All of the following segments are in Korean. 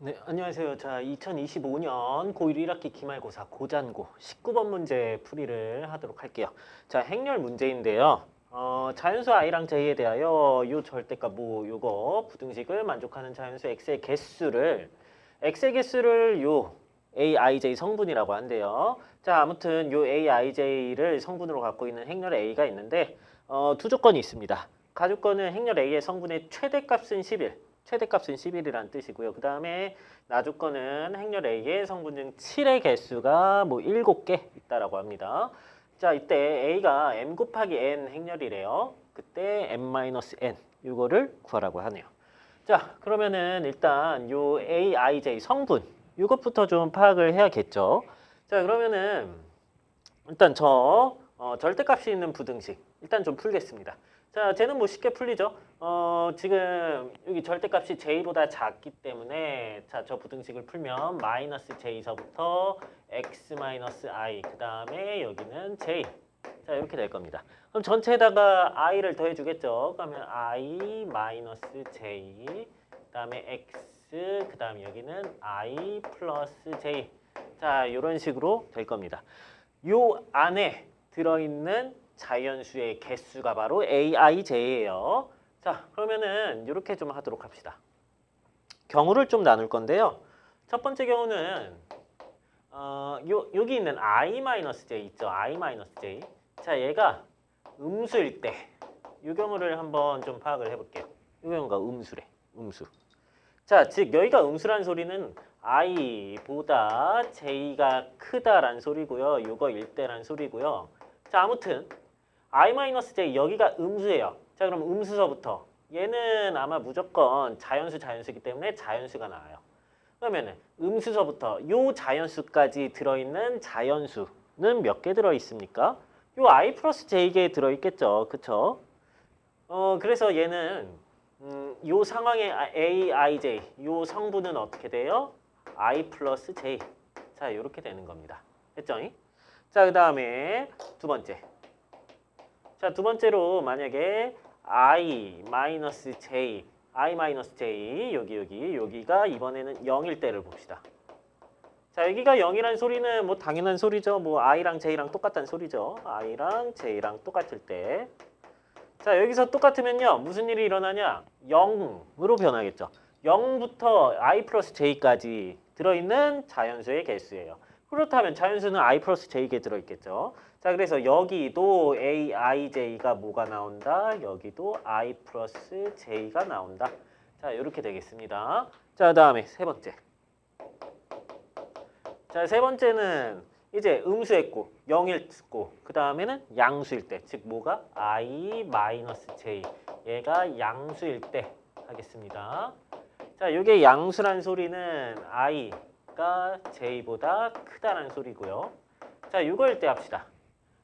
네, 안녕하세요. 자, 2025년 고1 1학기 기말고사 고잔고 19번 문제 풀이를 하도록 할게요. 자, 행렬 문제인데요. 어, 자연수 i랑 j에 대하여 요 절대값 뭐 요거 부등식을 만족하는 자연수 x의 개수를 x의 개수를 요 a, i, j 성분이라고 한대요. 자, 아무튼 요 a, i, j를 성분으로 갖고 있는 행렬 a가 있는데 어, 두 조건이 있습니다. 가조건은 행렬 a의 성분의 최대값은 11. 최대값은 11이라는 뜻이고요. 그 다음에 나조건은 행렬 A의 성분 중 7의 개수가 뭐 7개 있다라고 합니다. 자, 이때 A가 M 곱하기 N 행렬이래요. 그때 M-N 이거를 구하라고 하네요. 자, 그러면은 일단 요 A, I, J 성분 이것부터 좀 파악을 해야겠죠. 자, 그러면은 일단 저 어, 절대값이 있는 부등식 일단 좀 풀겠습니다. 자, 쟤는 뭐 쉽게 풀리죠. 어, 지금 여기 절대값이 j보다 작기 때문에 자, 저 부등식을 풀면 마이너스 j서부터 x 마이너스 i 그 다음에 여기는 j 자, 이렇게 될 겁니다. 그럼 전체에다가 i를 더해 주겠죠. 그러면 i 마이너스 j 그 다음에 x 그 다음에 여기는 i 플러스 j 자, 이런 식으로 될 겁니다. 요 안에 들어있는 자연수의 개수가 바로 aij예요. 자, 그러면은 이렇게 좀 하도록 합시다. 경우를 좀 나눌 건데요. 첫 번째 경우는 어, 요, 여기 있는 i-j 있죠? i-j. 자, 얘가 음수일 때 이 경우를 한번 좀 파악을 해볼게요. 이 경우가 음수래. 음수. 자, 즉 여기가 음수란 소리는 i보다 j가 크다란 소리고요. 요거 일대란 소리고요. 자, 아무튼 i-j 여기가 음수예요. 자, 그럼 음수서부터 얘는 아마 무조건 자연수 자연수이기 때문에 자연수가 나와요. 그러면은 음수서부터 요 자연수까지 들어있는 자연수는 몇 개 들어 있습니까? 요 i 플러스 j개 들어 있겠죠. 그쵸? 어, 그래서 얘는 음, 요 상황의 a, i, j 요 성분은 어떻게 돼요? i 플러스 j 자, 이렇게 되는 겁니다. 됐죠? 자, 그 다음에 두 번째. 자, 두 번째로 만약에 i 마이너스 j, i 마이너스 j 여기 여기 여기가 이번에는 0일 때를 봅시다. 자, 여기가 0이라는 소리는 뭐 당연한 소리죠. 뭐 i랑 j랑 똑같다는 소리죠. i랑 j랑 똑같을 때. 자, 여기서 똑같으면요. 무슨 일이 일어나냐? 0으로 변하겠죠. 0부터 i 플러스 j까지 들어있는 자연수의 개수예요. 그렇다면 자연수는 i 플러스 j개 들어있겠죠. 자, 그래서 여기도 a, i, j가 뭐가 나온다? 여기도 i 플러스 j가 나온다. 자, 이렇게 되겠습니다. 자, 다음에 세 번째. 자, 세 번째는 이제 음수했고 0일 고 그 다음에는 양수일 때, 즉 뭐가 i 마이너스 j 얘가 양수일 때 하겠습니다. 자, 이게 양수란 소리는 i가 j보다 크다는 소리고요. 자, 6일 때 합시다.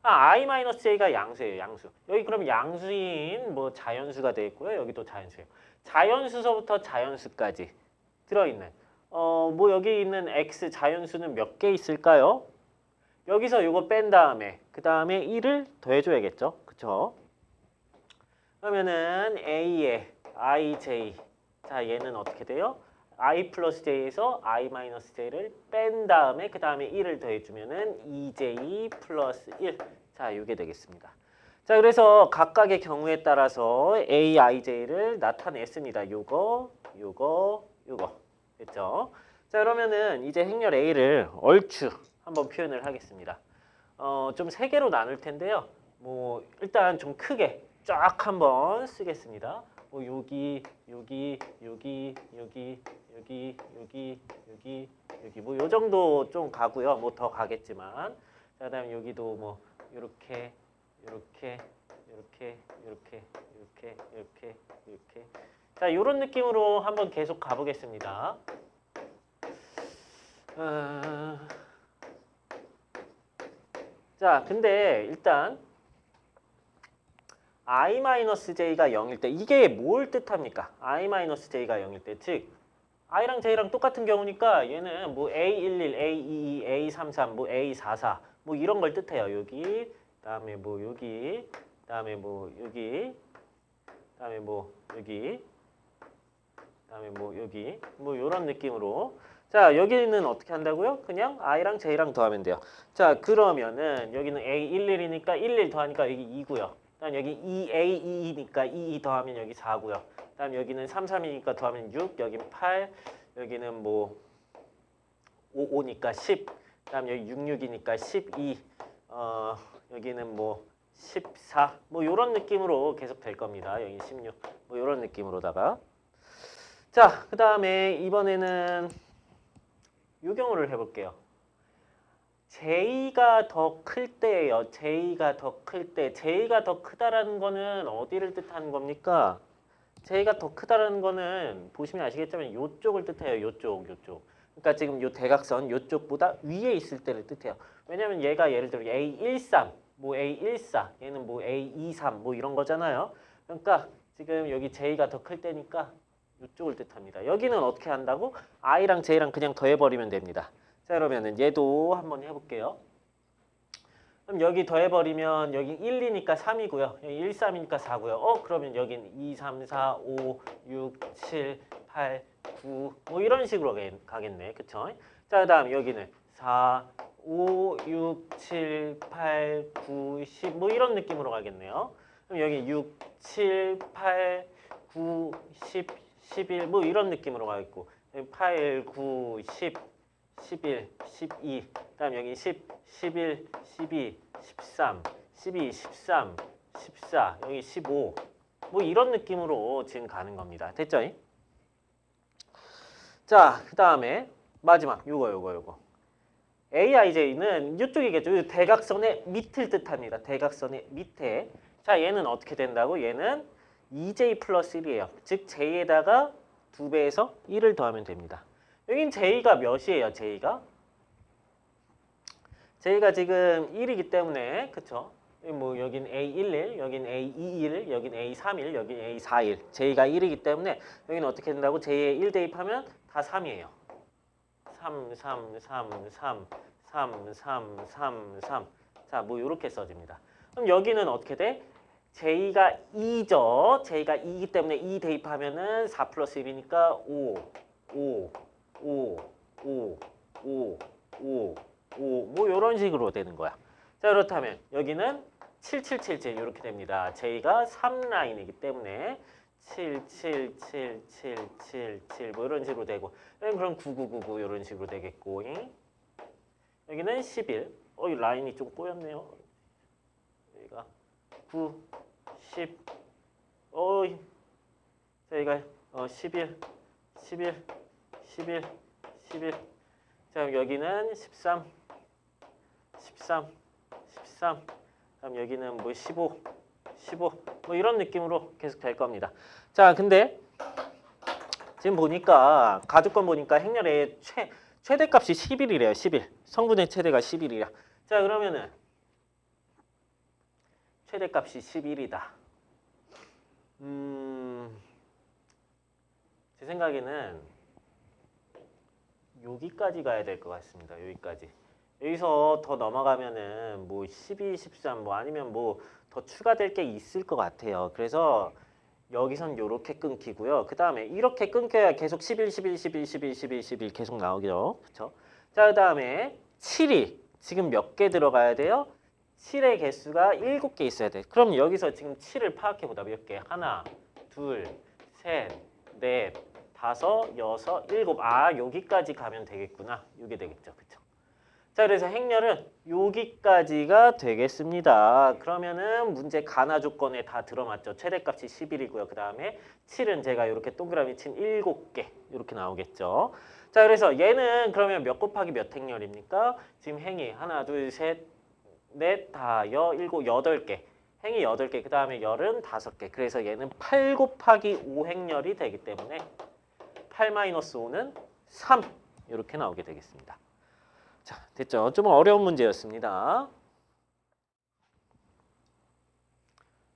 아, i-j가 양수예요, 양수. 여기 그럼 양수인 뭐 자연수가 돼 있고요. 여기도 자연수예요. 자연수서부터 자연수까지 들어있는 어, 뭐 여기 있는 x 자연수는 몇 개 있을까요? 여기서 이거 뺀 다음에 그 다음에 1을 더해줘야겠죠, 그쵸? 그러면은 a의 ij 자 얘는 어떻게 돼요? I 플러스 j에서 i 마이너스 j를 뺀 다음에 그 다음에 1을 더해주면은 2j 플러스 1. 자, 이게 되겠습니다. 자, 그래서 각각의 경우에 따라서 a, i, j를 나타냈습니다. 요거, 요거, 요거. 됐죠? 자, 그러면은 이제 행렬 a를 얼추 한번 표현을 하겠습니다. 어, 좀 세 개로 나눌 텐데요. 뭐 일단 좀 크게 쫙 한번 쓰겠습니다. 뭐 여기 여기 여기 여기 여기 여기 여기 여기 뭐 요 정도 좀 가고요. 뭐 더 가겠지만 자, 그다음에 여기도 뭐 이렇게 이렇게 이렇게 이렇게 이렇게 이렇게 이렇게 자, 이런 느낌으로 한번 계속 가보겠습니다. 어... 자, 근데 일단 i-j가 0일 때 이게 뭘 뜻합니까? i-j가 0일 때 즉 i랑 j랑 똑같은 경우니까 얘는 뭐 a11, a22, a33, 뭐 a44 뭐 이런 걸 뜻해요. 여기 그다음에 뭐 여기 그다음에 뭐 여기 그다음에 뭐 여기 그다음에 뭐 여기 뭐 이런 느낌으로 자 여기는 어떻게 한다고요? 그냥 i랑 j랑 더하면 돼요. 자 그러면은 여기는 a 11이니까 11 더하니까 여기 2고요. 그다음 여기 2a 2니까 2 더하면 여기 4고요. 그다음 여기는 3 3이니까 더하면 6, 여기는 8, 여기는 뭐 5, 5니까 10, 그다음 여기 6, 6이니까 12, 어 여기는 뭐 14, 뭐 이런 느낌으로 계속 될 겁니다. 여기 16, 뭐 이런 느낌으로다가 자, 그 다음에 이번에는 요 경우를 해볼게요. J가 더 클 때예요. J가 더 클 때. J가 더 크다라는 거는 어디를 뜻하는 겁니까? J가 더 크다라는 거는 보시면 아시겠지만 요쪽을 뜻해요. 요쪽, 요쪽. 그러니까 지금 요 대각선 요쪽보다 위에 있을 때를 뜻해요. 왜냐면 얘가 예를 들어 A13, 뭐 A14, 얘는 뭐 A23, 뭐 이런 거잖아요. 그러니까 지금 여기 J가 더 클 때니까 이쪽을 뜻합니다. 여기는 어떻게 한다고? i랑 j랑 그냥 더해버리면 됩니다. 자 그러면은 얘도 한번 해볼게요. 그럼 여기 더해버리면 여기 1, 2니까 3이고요. 여기 1, 3이니까 4고요. 어 그러면 여긴 2, 3, 4, 5, 6, 7, 8, 9 뭐 이런 식으로 가- 가겠네. 그쵸? 자 그다음 여기는 4, 5, 6, 7, 8, 9, 10 뭐 이런 느낌으로 가겠네요. 그럼 여기 6, 7, 8, 9, 10, 11 뭐 이런 느낌으로 가겠고 8, 9, 10, 11, 12 그 다음 여기 10, 11, 12, 13, 12, 13, 14 여기 15 뭐 이런 느낌으로 지금 가는 겁니다. 됐죠? 자, 그 다음에 마지막 요거 요거 요거 AIJ는 이쪽이겠죠. 이 대각선의 밑을 뜻합니다. 대각선의 밑에. 자, 얘는 어떻게 된다고? 얘는 2j 플러스 1이에요. 즉 j에다가 2배에서 1을 더하면 됩니다. 여긴 j가 몇이에요? j가? j가 지금 1이기 때문에 그쵸? 뭐 여긴 A11, 여긴 A21, 여긴 A31, 여긴 A41. j가 1이기 때문에 여기는 어떻게 된다고? j에 1 대입하면 다 3이에요. 3, 3, 3, 3, 3, 3, 3, 3. 자, 뭐 이렇게 써집니다. 그럼 여기는 어떻게 돼? j가 2죠. j가 2이기 때문에 2 대입하면 은 4 플러스 1이니까 5, 5, 5, 5, 5, 5, 5. 뭐 이런 식으로 되는 거야. 자, 그렇다면 여기는 7, 7, 7, 7 이렇게 됩니다. j가 3라인이기 때문에 7, 7, 7, 7, 7, 7, 뭐 이런 식으로 되고 그럼 9, 9, 9, 9 이런 식으로 되겠고 잉? 여기는 11. 어, 이 라인이 좀 꼬였네요. 여기가 9, 10, 어이, 저희가 어 11, 11, 11, 11. 자, 그럼 여기는 13, 13, 13. 그럼 여기는 뭐 15, 15. 뭐 이런 느낌으로 계속 될 겁니다. 자, 근데 지금 보니까 가족권 보니까 행렬의 최 최대값이 11이래요. 11. 성분의 최대가 11이야. 자, 그러면은 최대값이 11이다. 음, 제 생각에는 여기까지 가야 될 것 같습니다. 여기까지. 여기서 더 넘어가면은 뭐 12, 13, 뭐 아니면 뭐 더 추가될 게 있을 것 같아요. 그래서 여기선 이렇게 끊기고요. 그 다음에 이렇게 끊겨야 계속 11, 11, 11, 11, 11, 11 계속 나오죠. 그렇죠? 자, 그 다음에 7이 지금 몇 개 들어가야 돼요? 7의 개수가 7개 있어야 돼. 그럼 여기서 지금 7을 파악해 보다 몇 개? 하나, 둘, 셋, 넷, 다섯, 여섯, 일곱. 아, 여기까지 가면 되겠구나. 이게 되겠죠. 그렇죠? 자, 그래서 행렬은 여기까지가 되겠습니다. 그러면은 문제 가나 조건에 다 들어맞죠. 최대값이 11이고요. 그 다음에 7은 제가 이렇게 동그라미 친 7개 이렇게 나오겠죠. 자, 그래서 얘는 그러면 몇 곱하기 몇 행렬입니까? 지금 행이 하나, 둘, 셋, 넷, 다, 여, 일곱, 여덟 개. 행이 여덟 개, 그 다음에 열은 다섯 개. 그래서 얘는 8 곱하기 5 행렬이 되기 때문에 8 마이너스 5는 3 이렇게 나오게 되겠습니다. 자, 됐죠? 좀 어려운 문제였습니다.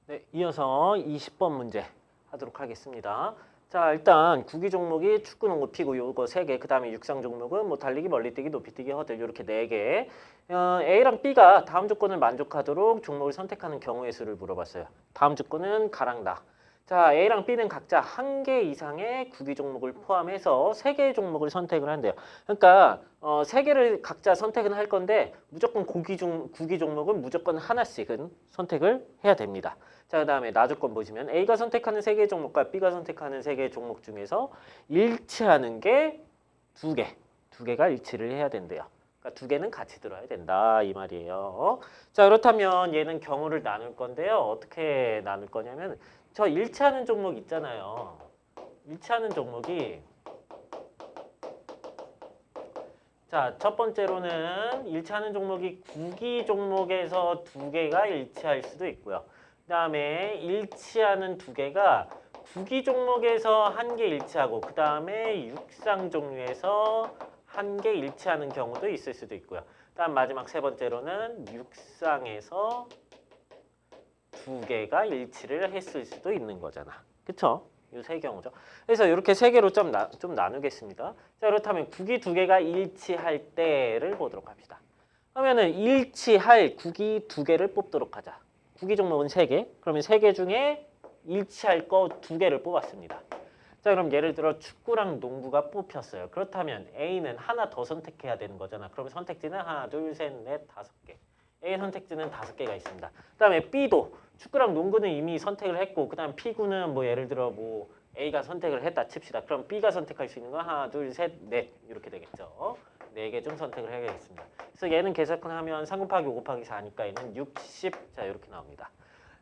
네, 이어서 20번 문제 하도록 하겠습니다. 자, 일단 구기 종목이 축구, 농구, 피구 요거 세 개. 그 다음에 육상 종목은 뭐 달리기, 멀리뛰기, 높이뛰기, 허들 이렇게 네 개. 어, A랑 B가 다음 조건을 만족하도록 종목을 선택하는 경우의 수를 물어봤어요. 다음 조건은 가랑 나. 자, A랑 B는 각자 한 개 이상의 구기 종목을 포함해서 세 개의 종목을 선택을 한대요. 그러니까 어, 세 개를 각자 선택은 할 건데 무조건 고기 종, 구기 종목은 무조건 하나씩은 선택을 해야 됩니다. 자, 그다음에 나조건 보시면 A가 선택하는 세 개의 종목과 B가 선택하는 세 개의 종목 중에서 일치하는 게 두 개, 두 개가 일치를 해야 된대요. 그러니까 두 개는 같이 들어야 된다 이 말이에요. 자, 그렇다면 얘는 경우를 나눌 건데요. 어떻게 나눌 거냐면 저 일치하는 종목 있잖아요. 일치하는 종목이 자, 첫 번째로는 일치하는 종목이 구기 종목에서 두 개가 일치할 수도 있고요. 그 다음에 일치하는 두 개가 구기 종목에서 한 개 일치하고 그 다음에 육상 종류에서 한 개 일치하는 경우도 있을 수도 있고요. 그다음 마지막 세 번째로는 육상에서 두 개가 일치를 했을 수도 있는 거잖아. 그쵸? 이세 경우죠. 그래서 이렇게 세 개로 좀, 나, 좀 나누겠습니다. 자, 그렇다면 국이 두 개가 일치할 때를 보도록 합시다. 그러면은 일치할 국이 두 개를 뽑도록 하자. 국이 종목은 세 개. 그러면 세 개 중에 일치할 거 두 개를 뽑았습니다. 자, 그럼 예를 들어 축구랑 농구가 뽑혔어요. 그렇다면 A는 하나 더 선택해야 되는 거잖아. 그럼 선택지는 하나, 둘, 셋, 넷, 다섯 개. A 선택지는 다섯 개가 있습니다. 그 다음에 B도 축구랑 농구는 이미 선택을 했고 그 다음 P구는 뭐 예를 들어 뭐 A가 선택을 했다 칩시다. 그럼 B가 선택할 수 있는 건 하나, 둘, 셋, 넷 이렇게 되겠죠. 네 개 좀 선택을 해야겠습니다. 그래서 얘는 계산하면 3 곱하기 5 곱하기 4니까 얘는 60. 자 이렇게 나옵니다.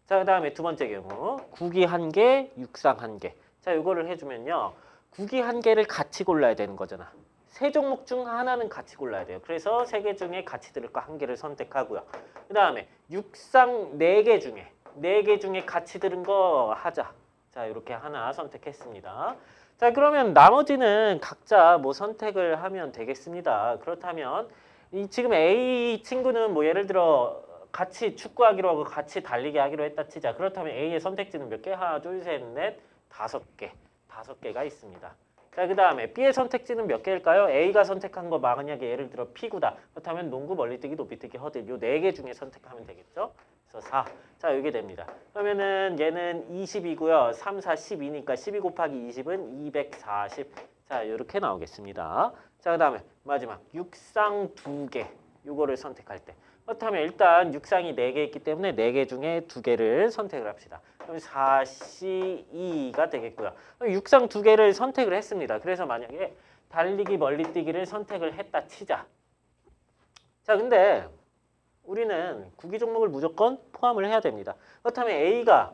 자 그 다음에 두 번째 경우 국이 한 개, 육상 한 개. 자 이거를 해주면요. 국이 한 개를 같이 골라야 되는 거잖아. 세 종목 중 하나는 같이 골라야 돼요. 그래서 세 개 중에 같이 들을 거 한 개를 선택하고요. 그 다음에 육상 네 개 중에 네 개 중에 같이 들은 거 하자. 자 이렇게 하나 선택했습니다. 자 그러면 나머지는 각자 뭐 선택을 하면 되겠습니다. 그렇다면 이 지금 A 친구는 뭐 예를 들어 같이 축구하기로 하고 같이 달리기 하기로 했다 치자. 그렇다면 A의 선택지는 몇 개? 하나, 둘, 셋, 넷, 다섯 개. 다섯 개가 있습니다. 자, 그 다음에 B의 선택지는 몇 개일까요? A가 선택한 거 만약에 예를 들어 P구다. 그렇다면 농구, 멀리뛰기, 높이뛰기, 허들 요 네 개 중에 선택하면 되겠죠? 그래서 4. 자, 이게 됩니다. 그러면은 얘는 20이고요. 3, 4, 12니까 12 곱하기 20은 240. 자, 이렇게 나오겠습니다. 자, 그 다음에 마지막 육상 두 개. 요거를 선택할 때. 그렇다면 일단 육상이 4개 있기 때문에 4개 중에 2개를 선택을 합시다. 그럼 4C2가 되겠고요. 육상 2개를 선택을 했습니다. 그래서 만약에 달리기 멀리뛰기를 선택을 했다 치자. 자, 근데 우리는 구기 종목을 무조건 포함을 해야 됩니다. 그렇다면 A가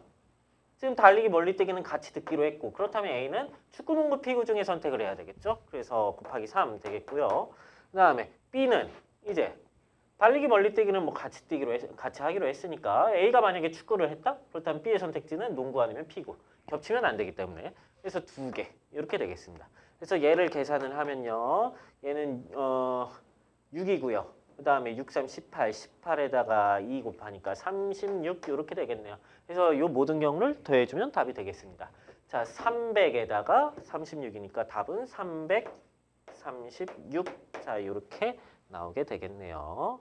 지금 달리기 멀리뛰기는 같이 듣기로 했고 그렇다면 A는 축구, 농구, 피구 중에 선택을 해야 되겠죠. 그래서 곱하기 3 되겠고요. 그 다음에 B는 이제 달리기 멀리뛰기는 뭐 같이 뛰기로 했, 같이 하기로 했으니까 A가 만약에 축구를 했다? 그렇다면 B의 선택지는 농구 아니면 피구. 겹치면 안 되기 때문에 그래서 두 개 이렇게 되겠습니다. 그래서 얘를 계산을 하면요. 얘는 어 6이고요. 그 다음에 6, 3, 18, 18에다가 2 곱하니까 36 이렇게 되겠네요. 그래서 이 모든 경우를 더해주면 답이 되겠습니다. 자, 300에다가 36이니까 답은 336. 자, 이렇게 나오게 되겠네요.